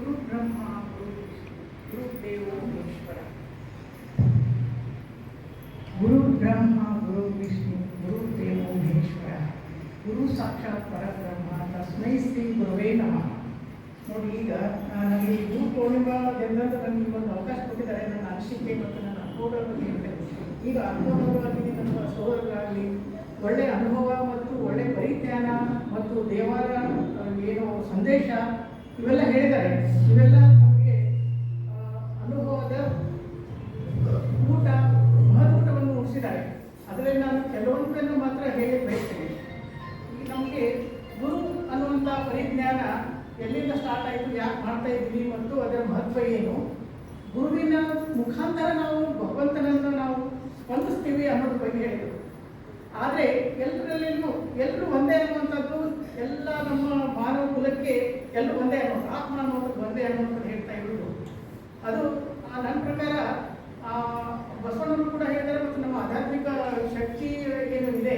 ಗುರು ಬ್ರಹ್ಮ ಗುರು ವಿಷ್ಣು ಗುರು ಮಹೇಶ್ವರ ಗುರು ಬ್ರಹ್ಮ ಗುರು ವಿಷ್ಣು ಗುರು ದೇವೋ ಮಹೇಶ್ವರ ಗುರು ಸಾಕ್ಷಾತ್ ಪರಬ್ರಹ್ಮ ತಸ್ಮೈ ಶ್ರೀ ಗುರುವೇ ನಮಃ ನೋಡಿ ಈಗ ನನಗೆ ಗುರು ಪೂರ್ಣಿಮಾ ದಿನದಂದು ನನಗೆ ಒಂದು ಅವಕಾಶ ಕೊಟ್ಟಿದ್ದಾರೆ ನನ್ನ ಅನಿಸಿಕೆ ಮತ್ತು ನನ್ನ ಅನುಭವಗಳ ಬಗ್ಗೆ ಈಗ ಅನುಭವವಾಗಿ ನಮ್ಮ ಸಹೋದರರಾಗಲಿ ಒಳ್ಳೆಯ ಅನುಭವ ಮತ್ತು ಒಳ್ಳೆಯ ಪರಿಜ್ಞಾನ ಮತ್ತು ದೇವರ ಏನು ಸಂದೇಶ ಇವೆಲ್ಲ ಹೇಳಿದ್ದಾರೆ. ಇವೆಲ್ಲ ಕುಲಕ್ಕೆ ಎಲ್ಲರೂ ಒಂದೇ ಅನ್ನೋದು, ಆತ್ಮ ಅನ್ನೋದು ಒಂದೇ ಅನ್ನೋದು ಹೇಳ್ತಾ ಇರೋದು. ಅದು ನನ್ನ ಪ್ರಕಾರ ಬಸವಣ್ಣವರು ಕೂಡ ಹೇಳಿದ್ದಾರೆ ಮತ್ತು ನಮ್ಮ ಆಧ್ಯಾತ್ಮಿಕ ಶಕ್ತಿ ಏನು ಇದೆ,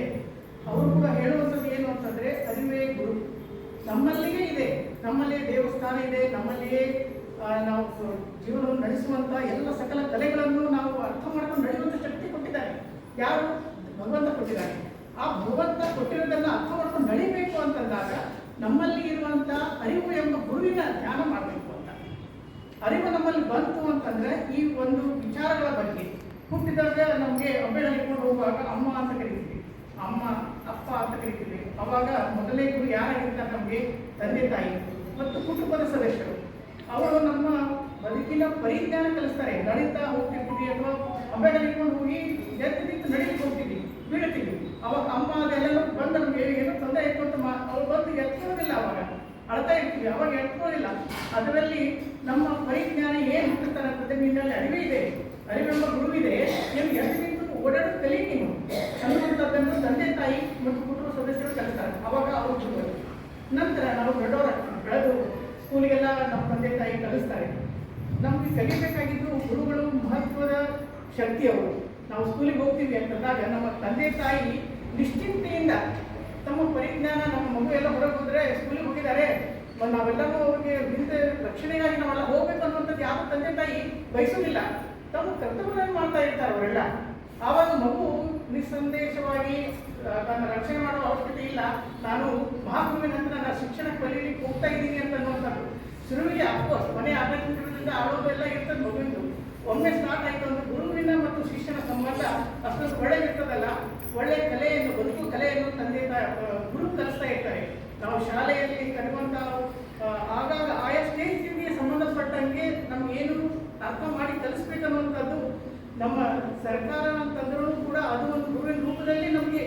ಅವರು ಕೂಡ ಹೇಳುವಂಥದ್ದು ಏನು ಅಂತಂದರೆ, ಅರಿವೇ ಗುರು. ನಮ್ಮಲ್ಲಿಯೇ ಇದೆ, ನಮ್ಮಲ್ಲಿಯೇ ದೇವಸ್ಥಾನ ಇದೆ, ನಮ್ಮಲ್ಲಿಯೇ ನಾವು ಜೀವನವನ್ನು ನಡೆಸುವಂಥ ಎಲ್ಲ ಸಕಲ ಕಲೆಗಳನ್ನು ನಾವು ಅರ್ಥ ಮಾಡ್ಕೊಂಡು ನಡೆಯುವಂಥ ಶಕ್ತಿ ಕೊಟ್ಟಿದ್ದಾರೆ. ಯಾರು? ಭಗವಂತ ಕೊಟ್ಟಿದ್ದಾರೆ. ಆ ಭಗವಂತ ಕೊಟ್ಟಿರೋದನ್ನು ಅರ್ಥ ಮಾಡ್ಕೊಂಡು ನಡಿಬೇಕು ಅಂತಂದಾಗ ನಮ್ಮಲ್ಲಿ ಇರುವಂಥ ಅರಿವು ಎಂಬ ಗುರುವಿನ ಧ್ಯಾನ ಮಾಡಬೇಕು ಅಂತ. ಅರಿವು ನಮ್ಮಲ್ಲಿ ಬಂತು ಅಂತಂದ್ರೆ ಈ ಒಂದು ವಿಚಾರಗಳ ಬಗ್ಗೆ. ಹುಟ್ಟಿದಾಗ ನಮಗೆ ಒಬ್ಬೆ ಹಿಡ್ಕೊಂಡು ಹೋಗುವಾಗ ಅಮ್ಮ ಅಂತ ಕರಿತೀವಿ. ಅಮ್ಮ, ಅಪ್ಪ ಅಂತ ಕರಿತೀವಿ. ಅವಾಗ ಮೊದಲೇ ಗುರು ಯಾರಾಗಿರ್ತಾರೆ ನಮಗೆ ತಂದೆ ತಾಯಿ ಮತ್ತು ಕುಟುಂಬದ ಸದಸ್ಯರು. ಅವರು ನಮ್ಮ ಬದುಕಿನ ಪರಿಜ್ಞಾನ ಕಲಿಸ್ತಾರೆ. ನಡೀತಾ ಹೋಗ್ತಿರ್ತೀವಿ ಅಥವಾ ಹಿಡ್ಕೊಂಡು ಹೋಗಿ ಎದ್ದು ನಿಂತು ಹೋಗ್ತೀವಿ ಬೀಳ್ತೀವಿ ಅವಾಗ ಅಮ್ಮ ಅದೆಲ್ಲ ಬಂದು ನಮಗೆ ಏನೋ ತೊಂದರೆ ಇತ್ತು ಅಂತ ಮಾ ಅವ್ರು ಬಂದು ಎತ್ಕೊಳ್ಳೋದಿಲ್ಲ ಅವಾಗ ಅಳ್ತಾ ಇರ್ತೀವಿ, ಅವಾಗ ಹೇಳ್ಕೊಳ್ಳಿಲ್ಲ ಅದರಲ್ಲಿ ನಮ್ಮ ಪರಿಜ್ಞಾನ ಏನು ಹುಟ್ಟುತ್ತಾರೆ ಅಂತಂದ್ರೆ ನಿನ್ನಲ್ಲಿ ಅರಿವೆ ಇದೆ. ಅರಿವೆಂಬ ಗುರುವಿದೆ ನಿಮ್ಗೆ ಎಲ್ಲಿ ನಿಂತು ಓಡಾಡೋದು ಕಲಿ ನೀನು. ಅನ್ನುವಂಥದ್ದನ್ನು ತಂದೆ ತಾಯಿ ಮತ್ತು ಕುಟುಂಬ ಸದಸ್ಯರು ಕಲಿಸ್ತಾರೆ. ಅವಾಗ ಅವರು ಗುರುಗಳು. ನಂತರ ನಾವು ದೊಡ್ಡವರ ಬೆಳೆದು ಸ್ಕೂಲಿಗೆಲ್ಲ ನಮ್ಮ ತಂದೆ ತಾಯಿ ಕಲಿಸ್ತಾರೆ. ನಮಗೆ ಕಲಿಬೇಕಾಗಿದ್ದು ಗುರುಗಳು ಮಹತ್ವದ ಶಕ್ತಿ ಅವರು. ನಾವು ಸ್ಕೂಲಿಗೆ ಹೋಗ್ತೀವಿ ಅಂತಂದಾಗ ನಮ್ಮ ತಂದೆ ತಾಯಿ ನಿಶ್ಚಿಂತೆಯಿಂದ ತಮ್ಮ ಪರಿಜ್ಞಾನ, ನಮ್ಮ ಮಗು ಎಲ್ಲ ಹೊರಗೆ ಹೋದ್ರೆ ಸ್ಕೂಲಿಗೆ ಹೋಗಿದ್ದಾರೆ. ನಾವೆಲ್ಲರೂ ಅವ್ರಿಗೆ ಹಿಂದೆ ರಕ್ಷಣೆಗಾಗಿ ನಾವೆಲ್ಲ ಹೋಗ್ಬೇಕು ಅನ್ನುವಂಥದ್ದು ಯಾವ ತಂದೆ ತಾಯಿ ಬಯಸೋದಿಲ್ಲ ತಮ್ಮ ಕರ್ತವ್ಯವನ್ನು ಮಾಡ್ತಾ ಇರ್ತಾರೆ ಅವರೆಲ್ಲ. ಆವಾಗ ಮಗು ನಿಸ್ಸಂದೇಶವಾಗಿ ತನ್ನ ರಕ್ಷಣೆ ಮಾಡುವ ಅವಶ್ಯಕತೆ ಇಲ್ಲ. ನಾನು ಮಹಾಗುರುವಿನ ನಂತರ ನಾನು ಶಿಕ್ಷಣ ಕಲೀಲಿಕ್ಕೆ ಹೋಗ್ತಾ ಇದ್ದೀನಿ ಅಂತ ಅನ್ನುವಂಥದ್ದು. ಶುರುವಿಗೆ ಅಫ್ಕೋರ್ಸ್ ಮನೆ ಆರೋಗ್ಯ ಆಡೋದೆಲ್ಲ ಇರ್ತದೆ ಮಗುವಿಂದು ಒಮ್ಮೆ ಸ್ಟಾರ್ಟ್ ಆಯಿತು ಅಂದ್ರೆ ಗುರುವಿನ ಮತ್ತು ಶಿಷ್ಯನ ಸಂಬಂಧ ಅಷ್ಟೊಂದು ಒಳ್ಳೆ ಇರ್ತದಲ್ಲ ಒಳ್ಳೆ ಕಲೆಯನ್ನು ಬದುಕು ಕಲೆಯನ್ನು ತಂದೆ ತಾ- ಆ, ಗುರು ಕಲಿಸ್ತಾ ಇರ್ತಾರೆ ನಾವು ಶಾಲೆಯಲ್ಲಿ ಕಲಿಯುವಂಥ ಆ, ಆಗಾಗ ಆಯಾ ಸ್ಟೇಜ್ಗೆ ಸಂಬಂಧಪಟ್ಟಂಗೆ ನಮ್ಗೆ ಏನು ಅರ್ಥ ಮಾಡಿ ಕಲಿಸ್ಬೇಕನ್ನುವಂಥದ್ದು ನಮ್ಮ ಸರ್ಕಾರ ಅಂತಂದ್ರೂ ಕೂಡ ಅದು ಒಂದು ಗುರುವಿನ ರೂಪದಲ್ಲಿ ನಮಗೆ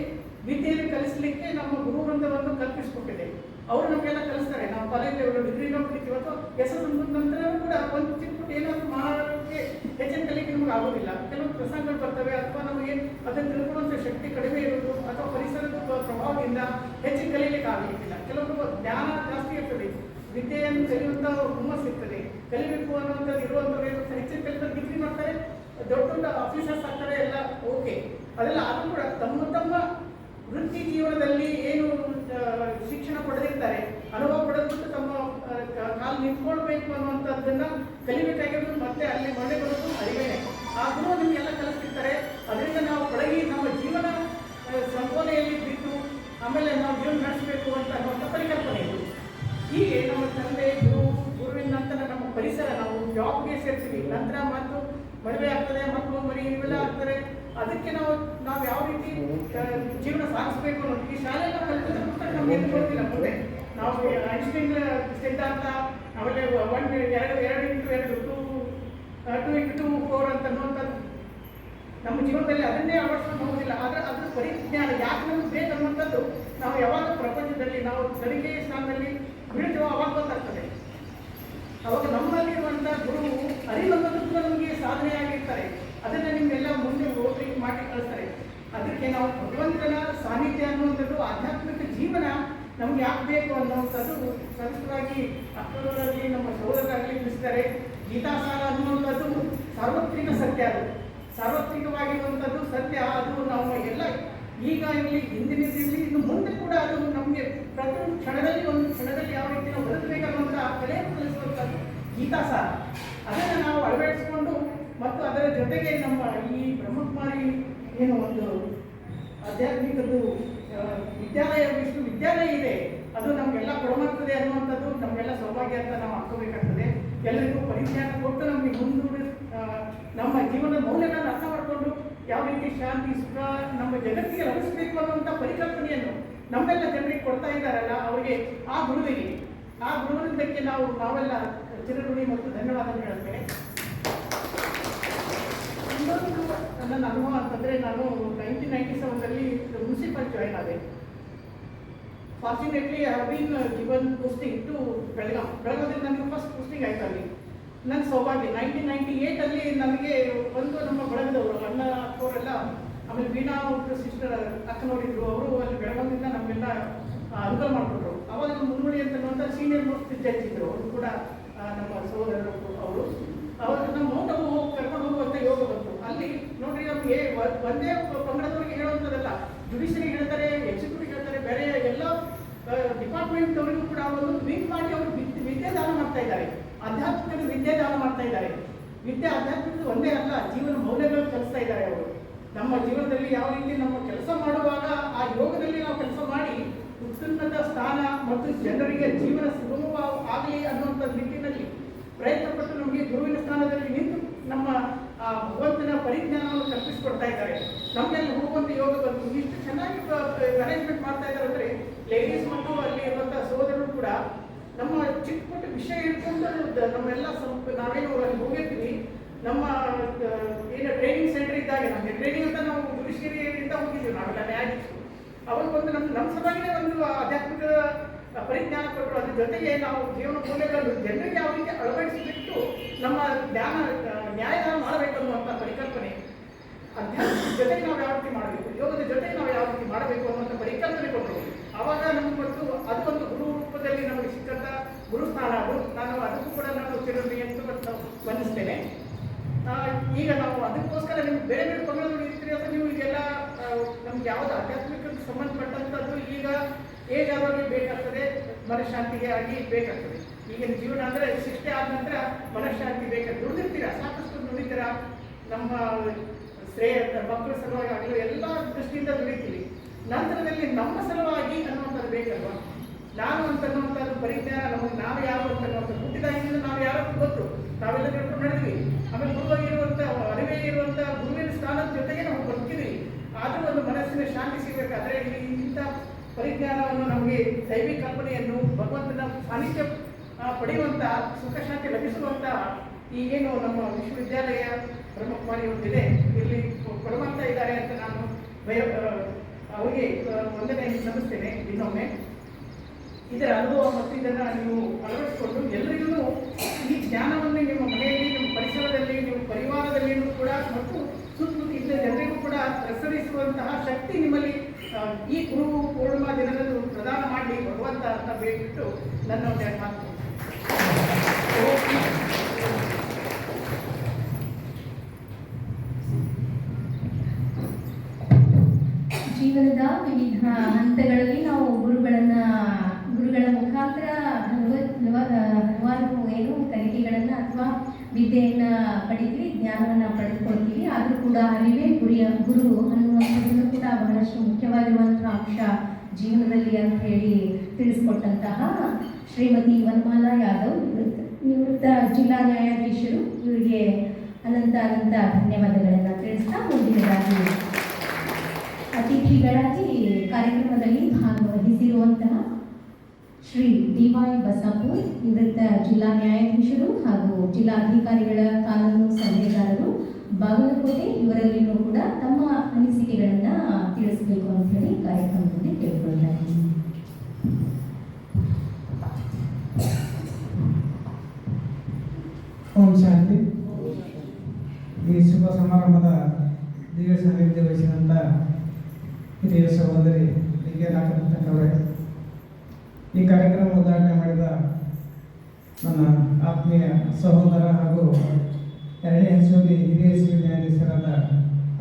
ವಿದ್ಯೆಯನ್ನು ಕಲಿಸಲಿಕ್ಕೆ ನಮ್ಮ ಗುರುವೃಂದವನ್ನು ಕಲ್ಪಿಸಿಕೊಟ್ಟಿದೆ. ಅವರು ನಮಗೆಲ್ಲ ಕಲಿಸ್ತಾರೆ. ನಾವು ಕಾಲೇಜ್ ಡಿಗ್ರಿ ಕಲಿತೀವಿ ಅಥವಾ ಎಸ್ ಎಸ್ ನಂತರ ಕೂಡ ಒಂದು ಚಿಕ್ಕ ಏನಾದರೂ ಮಾಡೋಕ್ಕೆ ಹೆಚ್ಚಿನ ಕಲಿಕೆ ನಮಗೆ ಆಗೋದಿಲ್ಲ. ಕೆಲವು ಪ್ರಸಂಗಗಳು ಬರ್ತವೆ ಅಥವಾ ನಮಗೆ ಅದನ್ನು ತಿಳ್ಕೊಳ್ಳುವಂಥ ಶಕ್ತಿ ಕಡಿಮೆ ಇರೋದು ಅಥವಾ ಪರಿಸರದ ಪ್ರಭಾವದಿಂದ ಹೆಚ್ಚಿನ ಕಲೀಲಿಕ್ಕೆ ಆಗಲಿಕ್ಕಿಲ್ಲ. ಕೆಲವರು ಜ್ಞಾನ ಜಾಸ್ತಿ ಇರ್ತದೆ. ವಿದ್ಯೆಯನ್ನು ಕಲಿಯುವಂಥ ಹುಮ್ಮಸ್ ಇರ್ತದೆ. ಕಲಿಬೇಕು ಅನ್ನುವಂಥದ್ದು ಇರುವಂಥವ್ರು ಹೆಚ್ಚಿನ ಕಲಿತ ಡಿಗ್ರಿ ಮಾಡ್ತಾರೆ. ದೊಡ್ಡ ದೊಡ್ಡ ಆಫೀಸರ್ಸ್ ಆಗ್ತಾರೆ ಎಲ್ಲ ಓಕೆ ಅದೆಲ್ಲ ಆದರೂ ಕೂಡ ತಮ್ಮ ತಮ್ಮ ವೃತ್ತಿ ಜೀವನದಲ್ಲಿ ಏನು ಶಿಕ್ಷಣ ಪಡೆದಿರ್ತಾರೆ, ಅನುಭವ ಪಡೆದ್ಬಿಟ್ಟು ತಮ್ಮ ಕಾಲು ನಿಂತ್ಕೊಳ್ಬೇಕು ಅನ್ನುವಂಥದ್ದನ್ನ ಕಲಿಬೇಕಾಗಿರೋದು ಮತ್ತೆ ಅಲ್ಲಿ ಮಳೆ ಬರೋದು ಅರಿವೇನೆ. ಆ ಗುರು ನಿಮಗೆಲ್ಲ ಕಲಿಸ್ತಿರ್ತಾರೆ. ಅದರಿಂದ ನಾವು ಬೆಳಗ್ಗೆ ನಮ್ಮ ಜೀವನ ಸಂಪೋನೆಯಲ್ಲಿ ಬಿಟ್ಟು ಆಮೇಲೆ ನಾವು ಜೀವನ ನಡೆಸಬೇಕು ಅಂತ ಅನ್ನುವಂಥ ಪರಿಕಲ್ಪನೆ ಇದು. ಹೀಗೆ ನಮ್ಮ ತಂದೆ, ಗುರು ಗುರುವಿನ ನಂತರ ನಮ್ಮ ಪರಿಸರ ನಾವು ಜಾಬ್ಗೆ ಸೇರ್ತೀವಿ. ನಂತರ ಮತ್ತು ಮದುವೆ ಆಗ್ತದೆ, ಮಕ್ಕಳು ಮರಿ, ಇವೆಲ್ಲ ಆಗ್ತಾರೆ ಅದಕ್ಕೆ ನಾವು ನಾವು ಯಾವ ರೀತಿ ಜೀವನ ಸಾಗಿಸ್ಬೇಕು ಅನ್ನೋದು. ಈ ಶಾಲೆ ಎಲ್ಲ ಕಲಿತಿದ್ರೆ ಪುಸ್ತಕ ನಮ್ಗೆ ಗೊತ್ತಿಲ್ಲ ಮುಂದೆ ನಾವು ಐನ್ಸ್ಟೈನ್ ಸಿದ್ಧಾಂತ, ಆಮೇಲೆ ಒನ್, ಎರಡು ಎರಡು ಇಂಟು ಎರಡು, two two into two, four ಅಂತ ಅನ್ನುವಂಥದ್ದು. ನಮ್ಮ ಜೀವನದಲ್ಲಿ ಅದನ್ನೇ ಅಳವಡಿಸ್ಕೊಂಡು ಹೋಗೋದಿಲ್ಲ. ಆದರೆ ಅದ್ರ ಪರಿಜ್ಞಾನ ಯಾಕೆ ನಮ್ಗೆ ಬೇಕನ್ನುವಂಥದ್ದು ನಾವು ಯಾವಾಗ ಪ್ರಪಂಚದಲ್ಲಿ, ನಾವು ಕಲಿಕೆಯ ಸ್ಥಾನದಲ್ಲಿ ಬೀಳ್ತೀವೋ ಅವಾಗ ಗೊತ್ತಾಗ್ತದೆ. ಅವಾಗ ನಮ್ಮಲ್ಲಿರುವಂಥ ಗುರು ಅರಿವಂತದ್ದು ಕೂಡ ನಮಗೆ ಸಾಧನೆಯಾಗಿರ್ತಾರೆ. ಅದನ್ನು ನಿಮ್ಮೆಲ್ಲ ಮುಂದೆ ಓದಿ ಮಾಡಿ ಕಳಿಸ್ತಾರೆ. ಅದಕ್ಕೆ ನಾವು ಭಗವಂತನ ಸಾನ್ನಿಧ್ಯ ಅನ್ನುವಂಥದ್ದು ಆಧ್ಯಾತ್ಮಿಕ ಜೀವನ ನಮ್ಗೆ ಯಾಕೆ ಬೇಕು ಅನ್ನುವಂಥದ್ದು ಸಂಸ್ಕೃತವಾಗಿ ಅಕ್ಟೋಬರಲ್ಲಿ ನಮ್ಮ ಸಹೋದರರಾಗಲಿ ತಿಳಿಸ್ತಾರೆ ಗೀತಾಸಾರ ಅನ್ನುವಂಥದ್ದು ಸಾರ್ವತ್ರಿಕ ಸತ್ಯ ಅದು. ಸಾರ್ವತ್ರಿಕವಾಗಿರುವಂಥದ್ದು ಸತ್ಯ ಅದು ನಾವು ಎಲ್ಲ ಈಗ ಇಲ್ಲಿ ಹಿಂದಿನ ಇರಲಿ ಇನ್ನು ಮುಂದೆ ಕೂಡ ಅದು ನಮಗೆ ಪ್ರತಿ ಕ್ಷಣದಲ್ಲಿ ಒಂದು ಕ್ಷಣದಲ್ಲಿ ಯಾವ ರೀತಿ ನಾವು ಬದುಕಬೇಕನ್ನುವಂಥ ಕಲೆಯನ್ನು ಕಲಿಸುವಂಥದ್ದು ಗೀತಾ ಅದನ್ನು ನಾವು ಅಳವಡಿಸಿಕೊಂಡು ಮತ್ತು ಅದರ ಜೊತೆಗೆ ನಮ್ಮ ಈ ಬ್ರಹ್ಮಕುಮಾರಿ ಏನು ಒಂದು ಆಧ್ಯಾತ್ಮಿಕದ್ದು ವಿದ್ಯಾಲಯ ವಿಶ್ವವಿದ್ಯಾಲಯ ಇದೆ, ಅದು ನಮಗೆಲ್ಲ ಕೊಡಮಾಗ್ತದೆ ಅನ್ನುವಂಥದ್ದು ನಮಗೆಲ್ಲ ಸೌಭಾಗ್ಯ ಅಂತ ನಾವು ಹಾಕೋಬೇಕಾಗ್ತದೆ ಎಲ್ಲರಿಗೂ ಪರಿಜ್ಞಾನ ಕೊಟ್ಟು ನಮಗೆ ಮುಂದೂಡಿ ನಮ್ಮ ಜೀವನದ ಮೌಲ್ಯಗಳನ್ನು ಅರ್ಥ ಮಾಡಿಕೊಂಡು ಯಾವ ರೀತಿ ಶಾಂತಿ, ಸುಖ ನಮ್ಮ ಜಗತ್ತಿಗೆ ಲಭಿಸಬೇಕು ಅನ್ನುವಂಥ ಪರಿಕಲ್ಪನೆಯನ್ನು ನಮ್ಮೆಲ್ಲ ಜನರಿಗೆ ಕೊಡ್ತಾ ಇದ್ದಾರಲ್ಲ, ಅವರಿಗೆ ಆ ಗುರುವಿಗೆ, ಆ ಗುರುವಿನದಕ್ಕೆ ನಾವು ನಾವೆಲ್ಲ ಚಿರಋಣಿ ಮತ್ತು ಧನ್ಯವಾದ ಹೇಳ್ತೇನೆ ಇನ್ನೊಂದು ನನ್ನ ಅನುಭವ ಅಂತಂದರೆ ನಾನು ನೈನ್ಟೀನ್ ನೈಂಟಿ ಸೆವೆನ್ನಲ್ಲಿ ಮುನ್ಸಿಪಲ್ ಜಾಯ್ನ್ ಆದೆ. Fortunately I given posting to Belgaum. Belagavi ನನಗೆ ಫಸ್ಟ್ ಪೋಸ್ಟಿಂಗ್ ಆಯ್ತು ಅಲ್ಲಿ. ನನ್ನ ಸೌಭಾಗ್ಯ ನೈನ್ಟೀನ್ ನೈಂಟಿ ಏಯ್ಟಲ್ಲಿ ನನಗೆ ಒಂದು ನಮ್ಮ ಬಳಗದವರು, ಅಣ್ಣ ಅಕ್ಕವರೆಲ್ಲ ಆಮೇಲೆ ವೀಣಾ ಒಬ್ಬರು ಸಿಸ್ಟರ್ ಅಕ್ಕನವರಿದ್ರು, ಅವರು ಅಲ್ಲಿ ಬೆಳಗಾವಿಯಿಂದ ನಮಗೆಲ್ಲ ಅನುಕೂಲ ಮಾಡಿಕೊಟ್ರು ಅವಾಗ ಮುನ್ನುಡಿ ಅಂತನ್ನುವಂಥ ಸೀನಿಯರ್ ಮೋಸ್ಟ್ ಜಡ್ಜ್ ಇದ್ರು, ಅವರು ಕೂಡ ನಮ್ಮ ಸಹೋದರರು ಅವರು ಅವರು ನಮ್ಮ ಮೌಂಟವು ಹೋಗಿ ಕರ್ಕೊಂಡು ಹೋಗುವಂಥ ಯೋಗ ಬಂತು. ಅಲ್ಲಿ ನೋಡ್ರಿ ನಮಗೆ ಒಂದೇ ಪಂಗಡದವರಿಗೆ ಹೇಳುವಂಥದ್ದಲ್ಲ. ಜುಡಿಷರಿ ಹೇಳ್ತಾರೆ ಎಕ್ಸಿಕ್ಯೂಟಿವ್ ಹೇಳ್ತಾರೆ, ಬೇರೆ ಎಲ್ಲ ಡಿಪಾರ್ಟ್ಮೆಂಟ್ ಅವರಿಗೂ ಕೂಡ ಒಂದು ವಿಂಗ್ ಮಾಡಿ ಅವರು ವಿದ್ಯೆ ವಿದ್ಯಾದಾನ ಮಾಡ್ತಾ ಇದ್ದಾರೆ. ಆಧ್ಯಾತ್ಮಿಕ ವಿದ್ಯಾದಾನ ಮಾಡ್ತಾ ಇದ್ದಾರೆ. ವಿದ್ಯೆ ಆಧ್ಯಾತ್ಮಿಕ ಒಂದೇ ಅಲ್ಲ, ಜೀವನ ಮೌಲ್ಯಗಳು ಕಲಿಸ್ತಾ ಇದ್ದಾರೆ ಅವರು. ನಮ್ಮ ಜೀವನದಲ್ಲಿ ಯಾವ ರೀತಿ ನಮ್ಮ ಕೆಲಸ ಮಾಡುವಾಗ ಆ ಯೋಗದಲ್ಲಿ ನಾವು ಕೆಲಸ ಮಾಡಿ ಉತ್ಸುನ್ನತ ಸ್ಥಾನ ಮತ್ತು ಜನರಿಗೆ ಜೀವನ ಸುಗಮವ ಆಗಲಿ ಅನ್ನುವಂಥ ನಿಟ್ಟಿನಲ್ಲಿ ಪ್ರಯತ್ನ ಪಟ್ಟು ನಮಗೆ ಗುರುವಿನ ಸ್ಥಾನದಲ್ಲಿ ನಿಂತು ನಮ್ಮ ಭಗವಂತನ ಪರಿಜ್ಞಾನವನ್ನು ಕಲ್ಪಿಸಿಕೊಡ್ತಾ ಇದ್ದಾರೆ. ನಮ್ಮಲ್ಲಿ ಹೋಗುವಂಥ ಯೋಗ ಬಂತು ಇಷ್ಟು ಚೆನ್ನಾಗಿ ಅರೇಂಜ್ಮೆಂಟ್ ಮಾಡ್ತಾ ಇದ್ದಾರೆ ಅಂದರೆ ಲೇಡೀಸ್ ಮತ್ತು ಅಲ್ಲಿ ಇರುವಂಥ ಸೋದರರು ಕೂಡ ನಮ್ಮ ಚಿಕ್ಕ ಪುಟ್ಟ ವಿಷಯ ಇಟ್ಕೊಂಡು ನಮ್ಮೆಲ್ಲ ನಾವೇನು ಅಲ್ಲಿ ಹೋಗಿರ್ತೀವಿ. ನಮ್ಮ ಏನ ಟ್ರೈನಿಂಗ್ ಸೆಂಟರ್ ಇದ್ದಾಗ ನಮಗೆ ಟ್ರೈನಿಂಗ್ ಅಂತ ನಾವು ಜುಡಿಷಿಯರಿಯಿಂದ ಹೋಗಿದ್ದೀವಿ ನಾವೆಲ್ಲ ನ್ಯಾಯಾಧೀಶರು ಅವಾಗ ಒಂದು ನಮ್ಮ ನಮ್ಮ ಸಲುವಾಗಿನೇ ಒಂದು ಆಧ್ಯಾತ್ಮಿಕ ಪರಿಜ್ಞಾನ ಕೊಟ್ಟರು. ಅದ್ರ ಜೊತೆಗೆ ನಾವು ಜೀವನ ಮೌಲ್ಯಗಳನ್ನು ಜನರಿಗೆ ಯಾವ ರೀತಿ ಅಳವಡಿಸಿಬಿಟ್ಟು ನಮ್ಮ ಜ್ಞಾನ ನ್ಯಾಯದಾನ ಮಾಡಬೇಕು ಅನ್ನುವಂಥ ಪರಿಕಲ್ಪನೆ. ಅಧ್ಯಾತ್ಮದ ಜೊತೆಗೆ ನಾವು ಯಾವ ರೀತಿ ಮಾಡಬೇಕು? ಯೋಗದ ಜೊತೆಗೆ ನಾವು ಯಾವ ರೀತಿ ಮಾಡಬೇಕು ಅನ್ನುವಂಥ ಪರಿಕಲ್ಪನೆ ಕೊಟ್ಟರು. ಆವಾಗ ನಮ್ಗೆ ಮತ್ತು ಅದು ಒಂದು ಗುರು ರೂಪದಲ್ಲಿ ನಮಗೆ ಸಿಕ್ಕಂಥ ಗುರುಸ್ಥಾನ ಅದು ನಾನು ಅದಕ್ಕೂ ಕೂಡ ನಾನು ಚಿರಋಣಿ ಅಂತ ಮತ್ತು ವಂದಿಸ್ತೇನೆ ಈಗ ನಾವು ಅದಕ್ಕೋಸ್ಕರ ನಿಮ್ಗೆ ಬೇರೆ ಬೇರೆ ಪಂಗಡಗಳು ಇರ್ತೀರಿ ಅಥವಾ ನೀವು ಇದೆಲ್ಲ ನಮ್ಗೆ ಯಾವುದು ಆಧ್ಯಾತ್ಮಿಕಕ್ಕೆ ಸಂಬಂಧಪಟ್ಟಂಥದ್ದು ಈಗ ಏಜ್ ಆದವರಿಗೆ ಬೇಕಾಗ್ತದೆ, ಮನಃಶಾಂತಿಗೆ ಆಗಿ ಬೇಕಾಗ್ತದೆ. ಈಗಿನ ಜೀವನ ಅಂದರೆ ಶಿಷ್ಟೆ ಆದ ನಂತರ ಮನಃಶಾಂತಿ ಬೇಕಾಗ್ತದೆ. ದುಡಿದಿರ್ತೀರಾ ಸಾಕಷ್ಟು ದುಡಿತೀರ ನಮ್ಮ ಶ್ರೇಯ ಮಕ್ಕಳ ಸಲುವಾಗಿ ಆಗಲಿ ಎಲ್ಲ ದೃಷ್ಟಿಯಿಂದ ದುಡಿತೀವಿ ನಂತರದಲ್ಲಿ ನಮ್ಮ ಸಲುವಾಗಿ ಅನ್ನುವಂಥದ್ದು ಬೇಕಲ್ವಾ? ನಾನು ಅಂತ ಅನ್ನುವಂಥದ್ದು ಪರಿಜ್ಞಾನ, ನಮಗೆ ನಾವು ಯಾರು ಅಂತ ಅನ್ನುವಂಥದ್ದು ಹುಟ್ಟಿದಾಗಿಂದ ನಾವು ಯಾರು ಗೊತ್ತು. ನಾವೆಲ್ಲ ತಿಳ್ಕೊಂಡು ನಡೆದ್ವಿ. ಆಮೇಲೆ ಗುರುವಾಗಿರುವಂಥ, ಅರಿವೇ ಇರುವಂಥ ಗುರುವಿನ ಸ್ಥಾನದ ಜೊತೆಗೆ ನಾವು ಆದರೂ ಒಂದು ಮನಸ್ಸಿನ ಶಾಂತಿ ಸಿಗಬೇಕಾದ್ರೆ ಇಲ್ಲಿ ಇಂಥ ಪರಿಜ್ಞಾನವನ್ನು ನಮಗೆ ದೈವಿಕ ಕಲ್ಪನೆಯನ್ನು ಭಗವಂತನ ಸಾನ್ನಿಧ್ಯ ಪಡೆಯುವಂಥ ಸುಖ ಶಾಂತಿ ಲಭಿಸುವಂಥ ಈಗೇನು ನಮ್ಮ ವಿಶ್ವವಿದ್ಯಾಲಯ ಬ್ರಹ್ಮಕುಮಾರಿ ಒಂದಿದೆ. ಇಲ್ಲಿ ಕೊಡುವಂತ ಇದ್ದಾರೆ ಅಂತ ನಾನು ಭಯ ಅವರಿಗೆ ಒಂದನೇ ಸಲ್ಲಿಸ್ತೇನೆ ಇನ್ನೊಮ್ಮೆ. ಇದರ ಅನುಭವ ಮತ್ತು ಇದನ್ನು ನೀವು ಅಳವಡಿಸಿಕೊಂಡು ಎಲ್ಲರಿಗೂ ಈ ಜ್ಞಾನವನ್ನು ನಿಮ್ಮ ಮನೆಯಲ್ಲಿ, ನಿಮ್ಮ ಪರಿಸರದಲ್ಲಿ, ನಿಮ್ಮ ಪರಿವಾರದಲ್ಲಿಯೂ ಕೂಡ ಮತ್ತು ಸುತ್ತಮುತ್ತ ಜನರಿಗೂ ಕೂಡ ಪ್ರಸರಿಸುವಂತಹ ಶಕ್ತಿ ನಿಮ್ಮಲ್ಲಿ ಈ ಗುರು ಪೂರ್ಣಿಮಾ ದಿನದಂದು ಪ್ರದಾನ ಮಾಡಿ ಭಗವಂತ ಅಂತ ಬೇಕಿಟ್ಟು ನನ್ನ ಮಾತು ಜೀವನದ ವಿವಿಧ ಹಂತಗಳಲ್ಲಿ ನಾವು ಗುರುಗಳನ್ನ ಗುರುಗಳ ಮುಖಾಂತರ ಹಲವ- ಹಲವ- ಹಲವಾರು ಏನು ಕಲಿಕೆಗಳನ್ನ ಅಥವಾ ವಿದ್ಯೆಯನ್ನ ಪಡಿತೀವಿ ಜ್ಞಾನವನ್ನ ಆದರೂ ಕೂಡ ಅರಿವೇ ಗುರಿಯ ಗುರು ಅನ್ನುವಂಥದ್ದನ್ನು ಕೂಡ ಬಹಳಷ್ಟು ಮುಖ್ಯವಾಗಿರುವಂತಹ ಅಂಶ ಜೀವನದಲ್ಲಿ ಅಂತ ಹೇಳಿ ತಿಳಿಸ್ಕೊಟ್ಟಂತಹ ಶ್ರೀಮತಿ ವನಮಾಲಾ ಯಾದವ್ ನಿವೃತ್ತ ನಿವೃತ್ತ ಜಿಲ್ಲಾ ನ್ಯಾಯಾಧೀಶರು. ಇವರಿಗೆ ಅನಂತ ಅನಂತ ಧನ್ಯವಾದಗಳನ್ನು ತಿಳಿಸ್ತಾ ಮುಂದಿನದಾಗಿ ಅತಿಥಿಗಳಾಗಿ ಕಾರ್ಯಕ್ರಮದಲ್ಲಿ ಭಾಗವಹಿಸಿರುವಂತಹ ಶ್ರೀ ಡಿವೈ ಬಸಾಪುರ್, ನಿವೃತ್ತ ಜಿಲ್ಲಾ ನ್ಯಾಯಾಧೀಶರು ಹಾಗೂ ಜಿಲ್ಲಾಧಿಕಾರಿಗಳ ಕಾನೂನು ಸಲಹೆಗಾರರು ಬಾಗಲಕೋಟೆ ಇವರಲ್ಲಿಯೂ ಕೂಡ ತಮ್ಮ ಅನಿಸಿಕೆಗಳನ್ನು ತಿಳಿಸಬೇಕು ಅಂತ ಹೇಳಿ ಕಾರ್ಯಕ್ರಮದಲ್ಲಿ ಕೇಳ್ಕೊಳ್ತಾ ಇದ್ದೀನಿ ಓಂ ಶಾಂತಿ. ಈ ಶುಭ ಸಮಾರಂಭದ ದಿವ್ಯ ಸಾನ್ನಿಧ್ಯ ವಹಿಸಿದಂಥ ಹಿರಿಯ ಸಹೋದರಿ ಡಿ ಕೆ ನಾಗರತ್ನವರೇ ಈ ಕಾರ್ಯಕ್ರಮ ಉದ್ಘಾಟನೆ ಮಾಡಿದ ನನ್ನ ಆತ್ಮೀಯ ಸಹೋದರ ಹಾಗೂ ಎರಡನೇ ಹಸುವಿಗೆ ಹಿರಿಯ ಸಿವಿಲ್ ನ್ಯಾಯಾಧೀಶರಾದ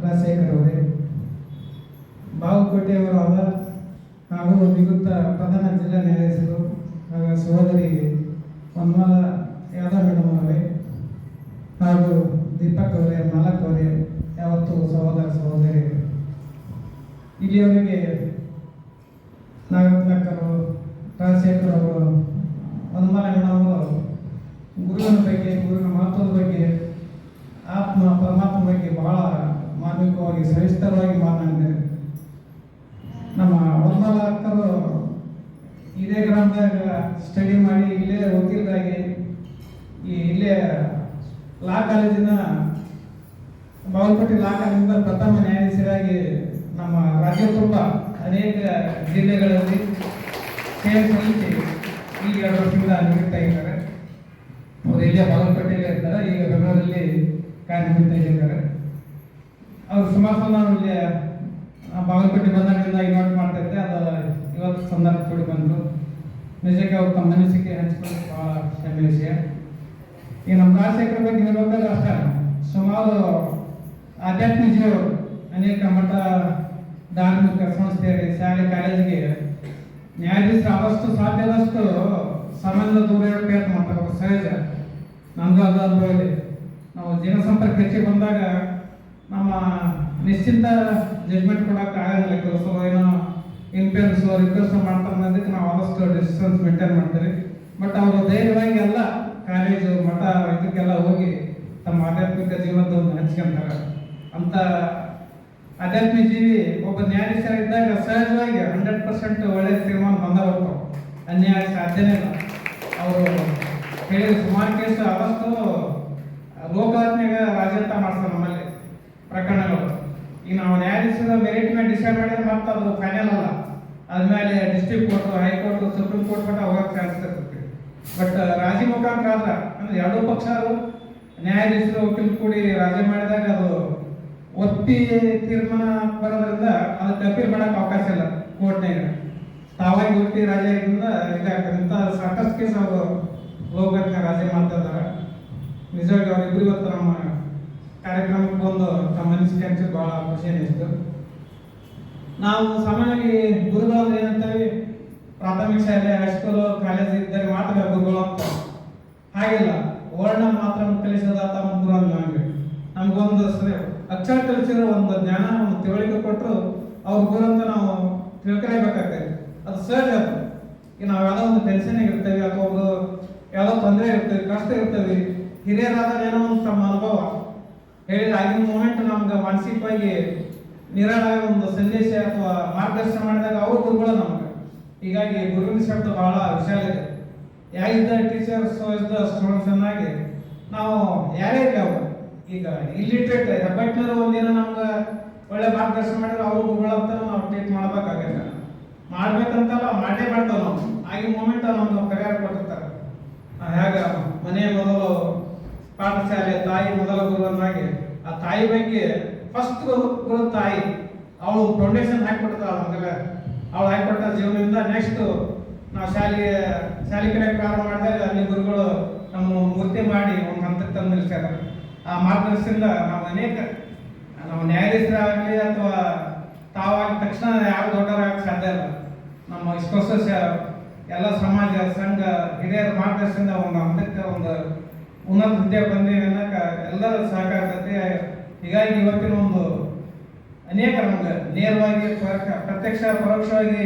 ರಾಜಶೇಖರ್ ಅವರೇ ಬಾಗಲಕೋಟೆಯವರಾದ ಹಾಗೂ ನಿವೃತ್ತ ಪ್ರಧಾನ ಜಿಲ್ಲಾ ನ್ಯಾಯಾಧೀಶರು ಆಗ ಸಹೋದರಿ ಪನ್ಮಾಲ ಯಾದವ್ ಮೇಡಮ್ ಅವರೇ ಹಾಗೂ ದೀಪಕ್ ಅವರೇ, ಮಾಲಕ್ ಅವರೇ, ಯಾವತ್ತು ಸಹೋದರ ಸಹೋದರಿ. ಇಲ್ಲಿಯವರೆಗೆ ನಾಗರತ್ನಕ್ಕರು ರಾಜಶೇಖರ್ ಅವರು ಹನುಮಾನಣ್ಣವರು ಗುರುವಿನ ಬಗ್ಗೆ, ಗುರುವಿನ ಮಹತ್ವದ ಬಗ್ಗೆ, ಆತ್ಮ ಪರಮಾತ್ಮ ಬಗ್ಗೆ ಬಹಳ ಮಾರ್ಮಿಕವಾಗಿ ಸವಿಸ್ತರವಾಗಿ ಮಾತನಾಡಿದ್ದಾರೆ ನಮ್ಮ ಹೊನ್ನಾಳ ಅಕ್ಕರು ಇದೇ ಗ್ರಾಮದಾಗ ಸ್ಟಡಿ ಮಾಡಿ ಇಲ್ಲೇ ವಕೀಲರಾಗಿ ಈ ಇಲ್ಲೇ ಲಾ ಕಾಲೇಜಿನ ಬಾಗಲಕೋಟೆ ಲಾ ಕಾಲೇಜಿನ ಪ್ರಥಮ ನ್ಯಾಯಾಧೀಶರಾಗಿ ನಮ್ಮ ರಾಜ್ಯ ತುಂಬ ಅನೇಕ ಜಿಲ್ಲೆಗಳಲ್ಲಿ ಸೇವೆ ಸಲ್ಲಿಸಿ ಈಗ ಎರಡು ವರ್ಷದಿಂದ ನಿವೃತ್ತ ಆಗಿದ್ದಾರೆ ಅವರು ಇಲ್ಲೇ ಬಾಗಲಕೋಟೆಯಲ್ಲೇ ಇರ್ತಾರೆ ಈಗ ಬೆಂಗಳೂರಲ್ಲಿ ಕಾರ್ಯನಿರ್ವಹಿಸ್ತಾ ಅವ್ರು ಸುಮಾರು ನಾವು ಇಲ್ಲಿ ಇನ್ವೈಟ್ ಮಾಡ್ತಾ ಇದ್ದೆ. ಅದು ಇವತ್ತು ಸಂದರ್ಭ ಕೂಡಿ ಬಂದರು ನಿಜಕ್ಕೆ ಅವ್ರು ತಮ್ಮ ಮನಸ್ಸಿಗೆ ಹಂಚಿಕೊಂಡು ಭಾಳ ಹೆಮ್ಮೆ ವಿಷಯ. ಈ ನಮ್ಮ ರಾಜಶೇಖರ ಬಗ್ಗೆ ಹೇಳ್ಬೇಕಾದ್ರೆ ಅಷ್ಟೇ ಸುಮಾರು ಆಧ್ಯಾತ್ಮಿಕ ಜೀವರು ಅನೇಕ ಮಠ ಧಾರ್ಮಿಕ ಸಂಸ್ಥೆಗೆ ಶಾಲೆ ಕಾಲೇಜಿಗೆ ನ್ಯಾಯಾಧೀಶರು ಆದಷ್ಟು ಸಾಧ್ಯದಷ್ಟು ಸಂಬಂಧ ದೂರ ಪ್ರಯತ್ನ ಮಾಡ್ತಾರೆ ಸಹಜ ನಮಗೂ ಅದು ಅನುಭವ ಇದೆ ನಾವು ಜನಸಂಪರ್ಕ ಹೆಚ್ಚಿಗೆ ಬಂದಾಗ ನಮ್ಮ ನಿಶ್ಚಿಂತ ಜಡ್ಜ್ಮೆಂಟ್ ಕೊಡೋಕೆ ಆಗಂಗಿಲ್ಲ ಕೆಲಸ ಏನೋ ಇನ್ಫ್ಲೂಯೆನ್ಸ್ ರಿಕ್ವೆಸ್ಟ್ ಮಾಡ್ತಾರೆ ಅನ್ನೋದಕ್ಕೆ ನಾವು ಆದಷ್ಟು ಡಿಸ್ಟೆನ್ಸ್ ಮೇಂಟೈನ್ ಮಾಡ್ತೀವಿ ಬಟ್ ಅವರು ಧೈರ್ಯವಾಗಿ ಎಲ್ಲ ಕಾಲೇಜು ಮಠ ಇದಕ್ಕೆಲ್ಲ ಹೋಗಿ ತಮ್ಮ ಆಧ್ಯಾತ್ಮಿಕ ಜೀವನದ ಒಂದು ಹಂಚ್ಕೊಂತಾರೆ ಅಂತ ಆಧ್ಯಾತ್ಮಿಕ ಜೀವಿ ಒಬ್ಬ ನ್ಯಾಯಾಧೀಶರಿದ್ದಾಗ ಸಹಜವಾಗಿ ಹಂಡ್ರೆಡ್ ಪರ್ಸೆಂಟ್ ಒಳ್ಳೆ ತೀರ್ಮಾನ ಬಂದ ಬರ್ತಾವೆ ಅನ್ಯಾಯ ಸಾಧ್ಯನೇ ಇಲ್ಲ. ಅವರು ಹೇಳಿದ ಸುಮಾರು ಕೇಸ್ ಆದಷ್ಟು ಲೋಕಾತ್ಮ್ಯಾಗ ರಾಜಂತ ಮಾಡ್ತಾರೆ ನಮ್ಮಲ್ಲಿ, ಪ್ರಕರಣಗಳು. ಈಗ ನಾವು ನ್ಯಾಯಾಧೀಶರ ಮೆರಿಟ್ ಮೇಲೆ ಡಿಸೈಡ್ ಮಾಡಿದ್ರೆ ಮತ್ತೆ ಅದು ಫೈನಲ್ ಅಲ್ಲ. ಆದ್ಮೇಲೆ district court high court supreme court ಮಟ್ಟ ಹೋಗಕ್ಕೆ ಚಾನ್ಸ್ ಇರ್ತೈತಿ ಬಟ್ ರಾಜಿ ಮುಖಾಂತರ ಆದ್ರ ಅಂದ್ರೆ ಎರಡೂ ಪಕ್ಷ ಅದು ನ್ಯಾಯಾಧೀಶರು ವಕೀಲ ಕೂಡಿ ರಾಜಿ ಮಾಡಿದಾಗ ಅದು ಒತ್ತಿ ತೀರ್ಮಾನ ಬರೋದ್ರಿಂದ ಅದಕ್ಕೆ ಅಪೀಲ್ ಮಾಡಕ್ಕೆ ಅವಕಾಶ ಇಲ್ಲ ಕೋರ್ಟ್ನಾಗ ತಾವಾಗಿ ಒತ್ತಿ ರಾಜಿ ಇದಾಗ್ತದೆ. ಅಂತ ಸಾಕಷ್ಟು ಕೇಸ್ ಅವರು ಲೋಕಕ್ಕೆ ರಾಜಿ ಮಾಡ್ತಾ ಇದ್ದಾರೆ ನಿಜವಾಗಿ ಅವರಿಬ್ಬರು ಇವತ್ತು ನಮ್ಮ ಕಾರ್ಯಕ್ರಮಕ್ಕೆ ಬಂದು ತಮ್ಮ ಅನಿಸಿಕೆ ಹಂಚಿದ್ದು ಭಾಳ ಖುಷಿ ಅನಿಸಿತು ನಾವು ಸಾಮಾನ್ಯವಾಗಿ ಗುರುಗಳು ಏನಂತೀವಿ ಪ್ರಾಥಮಿಕ ಶಾಲೆ ಹೈಸ್ಕೂಲು ಕಾಲೇಜ್ ಇದ್ದರೆ ಮಾತ್ರ ಗುರುಗಳು ಅಂತ ಹಾಗಿಲ್ಲ, ವರ್ಣ ಮಾತ್ರ ಕಲಿಸೋದ ತಮ್ಮ ಗುರು ನಮಗೆ. ನಮಗೊಂದು ಅಕ್ಷರ ಕಲಿಸಿರೋ ಒಂದು ಜ್ಞಾನ ತಿಳುವಳಿಕೆ ಕೊಟ್ಟರು ಅವ್ರ ಗುರು ನಾವು ತಿಳ್ಕೊಲೇಬೇಕಾಗ್ತದೆ. ಅದು ಸಹಜ ಅದು. ಈಗ ನಾವು ಯಾವುದೋ ಒಂದು ಟೆನ್ಷನ್ ಇರ್ತೇವೆ ಅಥವಾ ಒಂದು ಯಾವುದೋ ತೊಂದರೆ ಇರ್ತೇವೆ ಕಷ್ಟ ಇರ್ತೇವೆ ಹಿರಿಯರಾದ ಏನೋ ಒಂದು ತಮ್ಮ ಅನುಭವ. ಹೇಳಿದ ಆಗಿನ ಮೂಮೆಂಟ್ ನಮ್ಗೆ ಮಾನಸಿಕವಾಗಿ ನಿರಾಳ ಒಂದು ಸಂದೇಶ ಅಥವಾ ಮಾರ್ಗದರ್ಶನ ಮಾಡಿದಾಗ ಅವ್ರ ಗುರುಗಳು ನಮ್ಗೆ. ಹೀಗಾಗಿ ಗುರುವಿನ ಶಬ್ದ ಬಹಳ ವಿಶಾಲ ಇದೆ. ಯಾರಿದ್ದ ಟೀಚರ್ಸ್ ಇದ್ದ ಸ್ಟೂಡೆಂಟ್ಸ್ ಅನ್ನಾಗಿ ನಾವು ಯಾರೇ ಇರಲಿ ಅವರು, ಈಗ ಇಲ್ಲಿಟ್ರೇಟ್ ಹೆಬ್ಬಟ್ಟಿನವರು ಒಂದಿನ ನಮ್ಗೆ ಒಳ್ಳೆ ಮಾರ್ಗದರ್ಶನ ಮಾಡಿದ್ರೆ ಅವರು ಗುರುಗಳು ಅಂತ ನಾವು ಟ್ರೀಟ್ ಮಾಡಬೇಕಾಗಿಲ್ಲ ಮಾಡ್ಬೇಕಂತಲ್ಲ, ಮಾಡೇ ಮಾಡ್ತಾವ ನಾವು. ಆಗಿನ ಮೂಮೆಂಟ್ ನಮ್ಗೆ ಪರಿಹಾರ ಕೊಟ್ಟಿರ್ತಾರೆ. ಹೇಗೆ ಮನೆ ಮೊದಲು ಪಾಠಶಾಲೆ, ತಾಯಿ ಮೊದಲ ಗುರುವನ್ನಾಗಿ ಆ ತಾಯಿ ಬಗ್ಗೆ ಫಸ್ಟ್ ಗುರು ತಾಯಿ, ಅವಳು ಫೌಂಡೇಶನ್ ಹಾಕಿಬಿಡ್ತಾಳೆ ನಮಗೆಲ್ಲ. ಅವಳು ಹಾಕಿಕೊಟ್ಟ ಜೀವನದಿಂದ. ನೆಕ್ಸ್ಟ್ ನಾವು ಶಾಲೆಗೆ, ಶಾಲೆ ಕಡೆ ಪ್ರಾರಂಭ ಮಾಡಿದಾಗ ಅಲ್ಲಿ ಗುರುಗಳು ನಮ್ಮ ಮೂರ್ತಿ ಮಾಡಿ ಒಂದು ಹಂತಕ್ಕೆ ತಂದು ನಿಲ್ಸ್ಯಾರ ಆ ಮಾರ್ಗದರ್ಶನದಿಂದ ನಾವು ಅನೇಕ, ನಾವು ನ್ಯಾಯಾಧೀಶರಾಗಲಿ ಅಥವಾ ತಾವಾಗಿದ ತಕ್ಷಣ ಯಾರು ದೊಡ್ಡವರಾಗಕ್ಕೆ ಸಾಧ್ಯ ಇಲ್ಲ. ನಮ್ಮ ಇಷ್ಟು ಎಲ್ಲ ಸಮಾಜ, ಸಂಘ, ಹಿರಿಯರ ಮಾರ್ಗದರ್ಶನದಿಂದ ಒಂದು ಹಂತಕ್ಕೆ ಒಂದು ಉನ್ನತ ಹುದ್ದೆ ಬಂದೀವಿ ಅನ್ನೋಕೆ ಎಲ್ಲರ ಸಹಕಾರ ಜೊತೆ ಹೀಗಾಗಿ ಇವತ್ತಿನ ಒಂದು ಅನೇಕ ನಮ್ಗೆ ನೇರವಾಗಿ ಪ್ರತ್ಯಕ್ಷ, ಪರೋಕ್ಷವಾಗಿ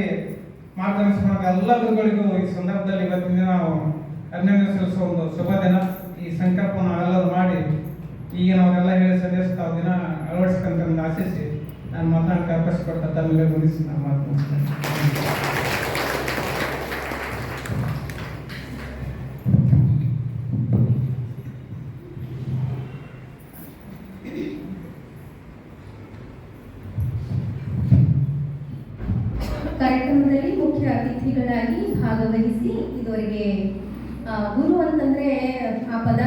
ಮಾರ್ಗದರ್ಶನ ಎಲ್ಲ ಗುರುಗಳಿಗೂ ಈ ಸಂದರ್ಭದಲ್ಲಿ ಇವತ್ತಿನ ದಿನ ನಾವು ಅಭಿನಂದನೆ ಸಲ್ಲಿಸುವ ಒಂದು ಶುಭ ದಿನ. ಈ ಸಂಕಲ್ಪವನ್ನು ನಾವೆಲ್ಲರೂ ಮಾಡಿ ಈಗ ನಾವೆಲ್ಲ ಹೇಳಿ ಸಂದೇಶ ತಾವು ದಿನ ಅಳವಡಿಸ್ಕೊಂತ ಆಶಿಸಿ ನಾನು ಮಾತನಾಡಕ್ಕೆ ಅವಕಾಶ ಕೊಡ್ತಾ ತಮಗೆ ಗುಣಿಸಿ ನಾನು ಮಾತು ಮುಗಿಸ್ತೇನೆ. ಕಾರ್ಯಕ್ರಮದಲ್ಲಿ ಮುಖ್ಯ ಅತಿಥಿಗಳಾಗಿ ಭಾಗವಹಿಸಿ ಇದುವರೆಗೆ ಆ, ಗುರು ಅಂತಂದ್ರೆ ಆ ಪದ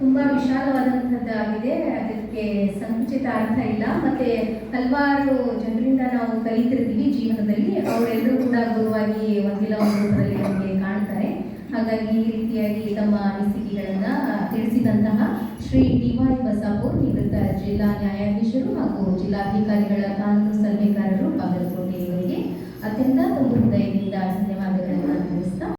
ತುಂಬಾ ವಿಶಾಲವಾದಂಥದ್ದಾಗಿದೆ. ಅದಕ್ಕೆ ಸಂಕುಚಿತ ಅರ್ಥ ಇಲ್ಲ. ಮತ್ತೆ ಹಲವಾರು ಜನರಿಂದ ನಾವು ಕಲಿತಿರ್ತೀವಿ ಜೀವನದಲ್ಲಿ. ಅವರೆಲ್ಲರೂ ಕೂಡ ಗುರುವಾಗಿ ಒಂದಿಲ್ಲ ಒಂದು ರೂಪದಲ್ಲಿ ನಮಗೆ ಕಾಣ್ತಾರೆ. ಹಾಗಾಗಿ ಈ ರೀತಿಯಾಗಿ ತಮ್ಮ ಅನಿಸಿಕೆಗಳನ್ನ ತಿಳಿಸಿದಂತಹ ಶ್ರೀ ಡಿ ವೈ ಬಸಾಪುರ್, ನಿವೃತ್ತ ಜಿಲ್ಲಾ ನ್ಯಾಯಾಧೀಶರು ಹಾಗೂ ಜಿಲ್ಲಾಧಿಕಾರಿಗಳ ಕಾನೂನು ಸಲಹೆಗಾರರು ಬಾಗಲಕೋಟೆ ಇವರಿಗೆ ಅತ್ಯಂತ ತುಂಬ ಹೃದಯದಿಂದ ಧನ್ಯವಾದಗಳನ್ನು ತಿಳಿಸ್ತಾ